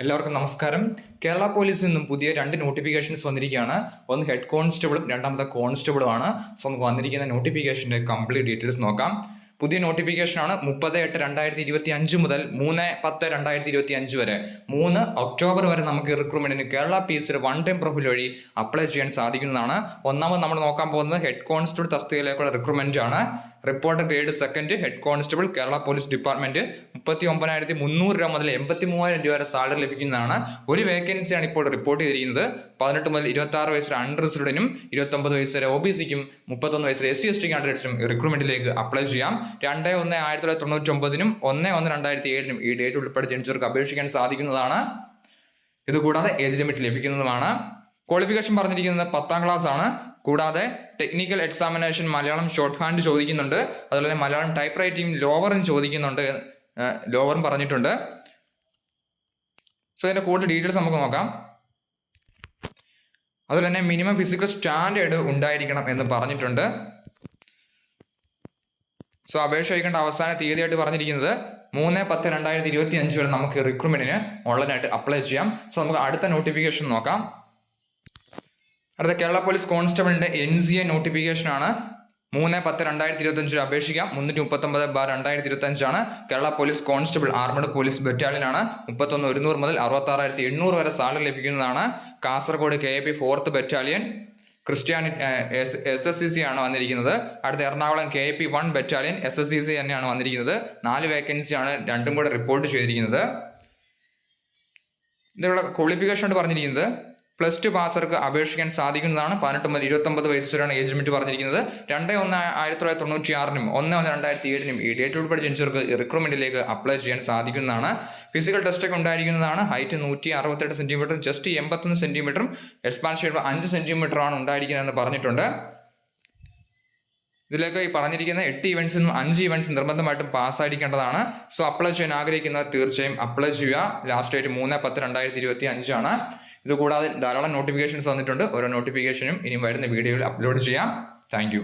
എല്ലാവർക്കും നമസ്കാരം. കേരള പോലീസിൽ നിന്നും പുതിയ രണ്ട് നോട്ടിഫിക്കേഷൻസ് വന്നിരിക്കുകയാണ്. ഒന്ന് ഹെഡ് കോൺസ്റ്റബിളും രണ്ടാമത്തെ കോൺസ്റ്റബിളും ആണ്. സോ നമുക്ക് വന്നിരിക്കുന്ന നോട്ടിഫിക്കേഷന്റെ കംപ്ലീറ്റ് ഡീറ്റെയിൽസ് നോക്കാം. പുതിയ നോട്ടിഫിക്കേഷനാണ് മുപ്പത് എട്ട് രണ്ടായിരത്തി ഇരുപത്തി അഞ്ച് മുതൽ മൂന്ന് പത്ത് രണ്ടായിരത്തി ഇരുപത്തി അഞ്ച് വരെ. മൂന്ന് ഒക്ടോബർ വരെ നമുക്ക് റിക്രൂട്ട്മെന്റിന് Kerala P S one time profile വഴി അപ്ലൈ ചെയ്യാൻ സാധിക്കുന്നതാണ്. ഒന്നാമത് നമ്മൾ നോക്കാൻ പോകുന്നത് ഹെഡ് കോൺസ്റ്റബിൾ തസ്തികയിലേക്കുള്ള റിക്രൂട്ട്മെന്റ് ആണ്. Reporter grade second head constable Kerala police department മുപ്പത്തി ഒമ്പതിനായിരത്തി മുന്നൂറ് രൂപ മുതൽ എൺപത്തി മൂവായിരം രൂപ വരെ സാലറി ലഭിക്കുന്നതാണ്. ഒരു വേക്കൻസിയാണ് ഇപ്പോൾ റിപ്പോർട്ട് ചെയ്തിരിക്കുന്നത്. പതിനെട്ട് മുതൽ ഇരുപത്തി ആറ് വയസ്സിലെ അൺറിസർവ്ഡിനും ഇരുപത്തി ഒമ്പത് വരെ ഒ ബി സിക്കും മുപ്പത്തൊന്ന് വയസ്സിലെ എസ് സി എസ് ടി കാൻഡിഡേറ്റ്സിനും റിക്രൂട്ട്മെന്റിലേക്ക് അപ്ലൈ ചെയ്യാം. രണ്ട് ഒന്ന് ആയിരത്തി തൊള്ളായിരത്തി തൊണ്ണൂറ്റി ഒമ്പതിനും ഒന്ന് ഒന്ന് രണ്ടായിരത്തി ഏഴിനും ഈ ഡേറ്റ് ഉൾപ്പെടെ ജനിച്ചവർക്ക് അപേക്ഷിക്കാൻ സാധിക്കുന്നതാണ്. ഇതുകൂടാതെ ഏജ് ലിമിറ്റ് ലഭിക്കുന്നതുമാണ്. ക്വാളിഫിക്കേഷൻ പറഞ്ഞിരിക്കുന്നത് പത്താം ക്ലാസ് ആണ്. കൂടാതെ technical examination Malayalam shorthand ചോദിക്കുന്നുണ്ട്. അതുപോലെ മലയാളം ടൈപ്പ് റൈറ്റിംഗ് ലോവറും ചോദിക്കുന്നുണ്ട് ലോവറും പറഞ്ഞിട്ടുണ്ട്. സോ ഇതിന്റെ കൂടുതൽ ഡീറ്റെയിൽസ് നമുക്ക് നോക്കാം. അതുപോലെ തന്നെ മിനിമം ഫിസിക്കൽ സ്റ്റാൻഡേർഡ് ഉണ്ടായിരിക്കണം എന്ന് പറഞ്ഞിട്ടുണ്ട്. സോ അപേക്ഷ അയക്കേണ്ട അവസാന തീയതിയായിട്ട് പറഞ്ഞിരിക്കുന്നത് മൂന്ന് പത്ത് രണ്ടായിരത്തി ഇരുപത്തി അഞ്ച് വരെ നമുക്ക് റിക്രൂട്ട്മെന്റിന് ഓൺലൈനായിട്ട് അപ്ലൈ ചെയ്യാം. സോ നമുക്ക് അടുത്ത നോട്ടിഫിക്കേഷൻ നോക്കാം. അടുത്ത കേരള പോലീസ് കോൺസ്റ്റബിളിന്റെ എൻ സി എ നോട്ടിഫിക്കേഷൻ ആണ്. മൂന്ന് പത്ത് രണ്ടായിരത്തി ഇരുപത്തി അഞ്ചിൽ അപേക്ഷിക്കാം. മുന്നൂറ്റി മുപ്പത്തൊമ്പത് ബാർ രണ്ടായിരത്തി ഇരുപത്തി അഞ്ചാണ് Kerala police constable armed police battalion ആണ് മുപ്പത്തൊന്ന് ഒരുന്നൂറ് മുതൽ അറുപത്തി ആറായിരത്തി എണ്ണൂറ് വരെ സാലറി ലഭിക്കുന്നതാണ്. Kasaragod K A P fourth battalion ക്രിസ്ത്യാനി എസ് എസ് സി സി ആണ് വന്നിരിക്കുന്നത്. അടുത്ത Ernakulam K P one battalion S S C C തന്നെയാണ് വന്നിരിക്കുന്നത്. നാല് വേക്കൻസിയാണ് രണ്ടും കൂടെ റിപ്പോർട്ട് ചെയ്തിരിക്കുന്നത്. ഇതിലുള്ള ക്വാളിഫിക്കേഷൻ പറഞ്ഞിരിക്കുന്നത്. പ്ലസ് ടു പാസർക്ക് അപേക്ഷിക്കാൻ സാധിക്കുന്നതാണ് പതിനെട്ട് മുതൽ ഇരുപത്തൊമ്പത് വയസ്സ് വരെയാണ് ഏജ് ലിമിറ്റ് പറഞ്ഞിരിക്കുന്നത്. രണ്ട് ഒന്ന് ആയിരത്തി തൊള്ളായിരത്തി തൊണ്ണൂറ്റി ആറിനും ഒന്ന് ഒന്ന് രണ്ടായിരത്തി ഏഴിനും ഈ ഡേറ്റ് ഉൾപ്പെടെ ജനിച്ചവർക്ക് റിക്രൂട്ട്മെന്റിലേക്ക് അപ്ലൈ ചെയ്യാൻ സാധിക്കുന്നതാണ്. ഫിസിക്കൽ ടെസ്റ്റ് ഒക്കെ ഉണ്ടായിരിക്കുന്നതാണ്. ഹൈറ്റ് നൂറ്റി അറുപത്തെട്ട് സെന്റിമീറ്ററും ജസ്റ്റ് എൺപത്തൊന്ന് സെന്റിമീറ്ററും എക്സ്പാൻഷൻ അഞ്ച് സെന്റിമീറ്ററാണ് ഉണ്ടായിരിക്കുന്നതെന്ന് പറഞ്ഞിട്ടുണ്ട്. ഇതിലേക്ക് ഈ പറഞ്ഞിരിക്കുന്ന എട്ട് ഇവൻസ് നിന്നും അഞ്ച് ഇവൻസ് നിർബന്ധമായിട്ടും പാസ്സായിരിക്കേണ്ടതാണ് സോ അപ്ലൈ ചെയ്യാൻ ആഗ്രഹിക്കുന്നത് തീർച്ചയായും അപ്ലൈ ചെയ്യുക. ലാസ്റ്റ് ഡേറ്റ് മൂന്ന് പത്ത് രണ്ടായിരത്തി ഇരുപത്തി അഞ്ചാണ് ഇത് കൂടാതെ ധാരാളം നോട്ടിഫിക്കേഷൻസ് വന്നിട്ടുണ്ട്. ഓരോ നോട്ടിഫിക്കേഷനും ഇനി വരുന്ന വീഡിയോയിൽ അപ്ലോഡ് ചെയ്യാം. താങ്ക്